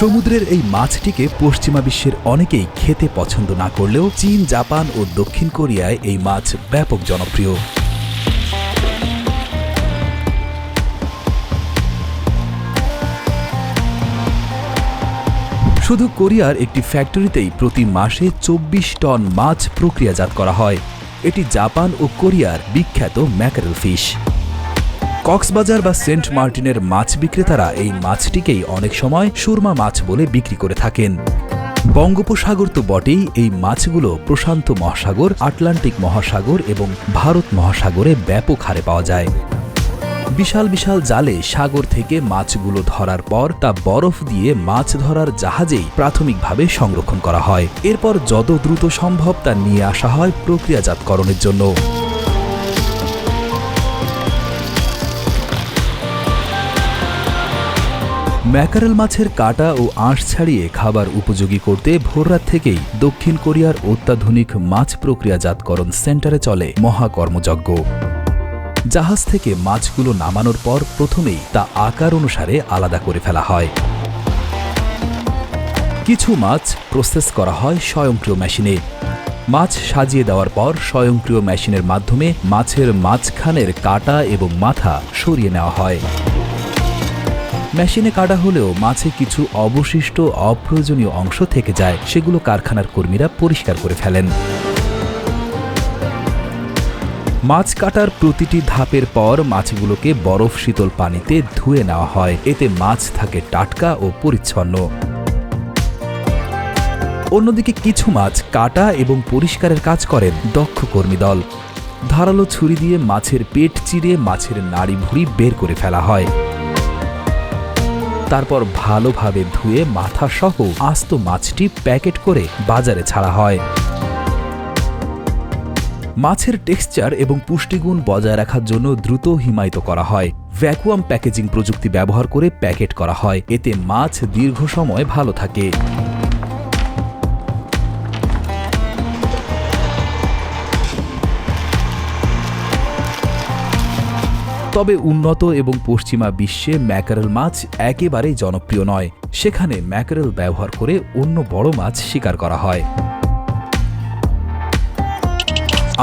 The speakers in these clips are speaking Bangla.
সমুদ্রের এই মাছটিকে পশ্চিমা বিশ্বের অনেকেই খেতে পছন্দ না করলেও চীন, জাপান ও দক্ষিণ কোরিয়ায় এই মাছ ব্যাপক জনপ্রিয়। শুধু কোরিয়ার একটি ফ্যাক্টরিতেই প্রতি মাসে চব্বিশ টন মাছ প্রক্রিয়াজাত করা হয়। এটি জাপান ও কোরিয়ার বিখ্যাত ম্যাকারেল ফিশ। কক্সবাজার বা সেন্ট মার্টিনের মাছ বিক্রেতারা এই মাছটিকেই অনেক সময় সুরমা মাছ বলে বিক্রি করে থাকেন। বঙ্গোপসাগর তো বটেই, এই মাছগুলো প্রশান্ত মহাসাগর, আটলান্টিক মহাসাগর এবং ভারত মহাসাগরে ব্যাপক হারে পাওয়া যায়। বিশাল বিশাল জালে সাগর থেকে মাছগুলো ধরার পর তা বরফ দিয়ে মাছ ধরার জাহাজেই প্রাথমিকভাবে সংরক্ষণ করা হয়। এরপর যত দ্রুত সম্ভব তা নিয়ে আসা হয় প্রক্রিয়াজাতকরণের জন্য। ম্যাকারেল মাছের কাটা ও আঁশ ছাড়িয়ে খাবার উপযোগী করতে ভোররাত থেকেই দক্ষিণ কোরিয়ার অত্যাধুনিক মাছ প্রক্রিয়াজাতকরণ সেন্টারে চলে মহাকর্মযজ্ঞ। জাহাজ থেকে মাছগুলো নামানোর পর প্রথমেই তা আকার অনুসারে আলাদা করে ফেলা হয়। কিছু মাছ প্রসেস করা হয় স্বয়ংক্রিয় মেশিনে। মাছ সাজিয়ে দেওয়ার পর স্বয়ংক্রিয় মেশিনের মাধ্যমে মাছের মাঝখানের কাটা এবং মাথা সরিয়ে নেওয়া হয়। মেশিনে কাটা হলেও মাছে কিছু অবশিষ্ট অপ্রয়োজনীয় অংশ থেকে যায়, সেগুলো কারখানার কর্মীরা পরিষ্কার করে ফেলেন। মাছ কাটার প্রতিটি ধাপের পর মাছগুলোকে বরফ শীতল পানিতে ধুয়ে নেওয়া হয়। এতে মাছ থাকে টাটকা ও পরিচ্ছন্ন। অন্যদিকে কিছু মাছ কাটা এবং পরিষ্কারের কাজ করেন দক্ষ কর্মী দল। ধারালো ছুরি দিয়ে মাছের পেট চিরে মাছের নাড়ি ভুড়ি বের করে ফেলা হয়। তারপর ভালোভাবে ধুয়ে মাথা সহ আস্ত মাছটি প্যাকেট করে বাজারে ছাড়া হয়। মাছের টেক্সচার এবং পুষ্টিগুণ বজায় রাখার জন্য দ্রুত হিমায়িত করা হয়। ভ্যাকুয়াম প্যাকেজিং প্রযুক্তি ব্যবহার করে প্যাকেট করা হয়। এতে মাছ দীর্ঘ সময় ভালো থাকে। তবে উন্নত এবং পশ্চিমা বিশ্বে ম্যাকারেল মাছ একেবারেই জনপ্রিয় নয়। সেখানে ম্যাকারেল ব্যবহার করে অন্য বড় মাছ শিকার করা হয়।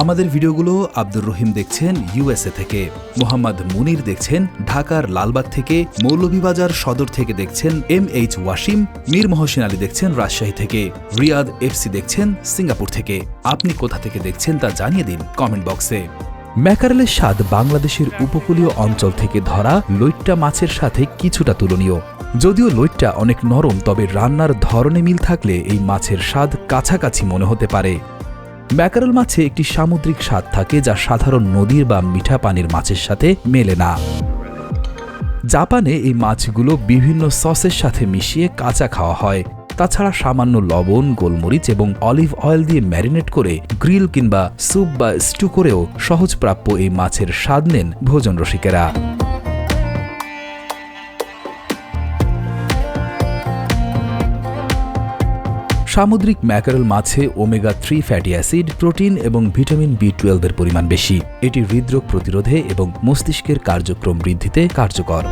আমাদের ভিডিওগুলো আব্দুর রহিম দেখছেন ইউএসএ থেকে, মোহাম্মদ মুনির দেখছেন ঢাকার লালবাগ থেকে, মৌলভীবাজার সদর থেকে দেখছেন এম এইচ ওয়াসিম, মীর মহসিন আলী দেখছেন রাজশাহী থেকে, রিয়াদ এফসি দেখছেন সিঙ্গাপুর থেকে। আপনি কোথা থেকে দেখছেন তা জানিয়ে দিন কমেন্ট বক্সে। ম্যাকারেলের স্বাদ বাংলাদেশের উপকূলীয় অঞ্চল থেকে ধরা লইট্টা মাছের সাথে কিছুটা তুলনীয়। যদিও লইট্টা অনেক নরম, তবে রান্নার ধরনে মিল থাকলে এই মাছের স্বাদ কাছাকাছি মনে হতে পারে। ম্যাকারেল মাছে একটি সামুদ্রিক স্বাদ থাকে যা সাধারণ নদীর বা মিঠা পানির মাছের সাথে মেলে না। জাপানে এই মাছগুলো বিভিন্ন সসের সাথে মিশিয়ে কাঁচা খাওয়া হয়। তাছাড়া সামান্য লবণ, গোলমরিচ এবং অলিভ অয়েল দিয়ে ম্যারিনেট করে গ্রিল কিংবা স্যুপ বা স্টু করেও সহজপ্রাপ্য এই মাছের স্বাদ নেন ভোজন রসিকেরা। সামুদ্রিক ম্যাকারেল মাছে omega three fatty acid, protein এবং ভিটামিন বি টুয়েলভের পরিমাণ বেশি। এটি হৃদরোগ প্রতিরোধে এবং মস্তিষ্কের কার্যক্রম বৃদ্ধিতে কার্যকর।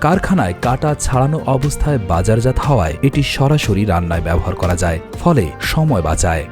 কারখানায় কাটা ছাড়ানো অবস্থায় বাজারজাত হওয়ায় এটি সরাসরি রান্নায় ব্যবহার করা যায়, ফলে সময় বাঁচায়।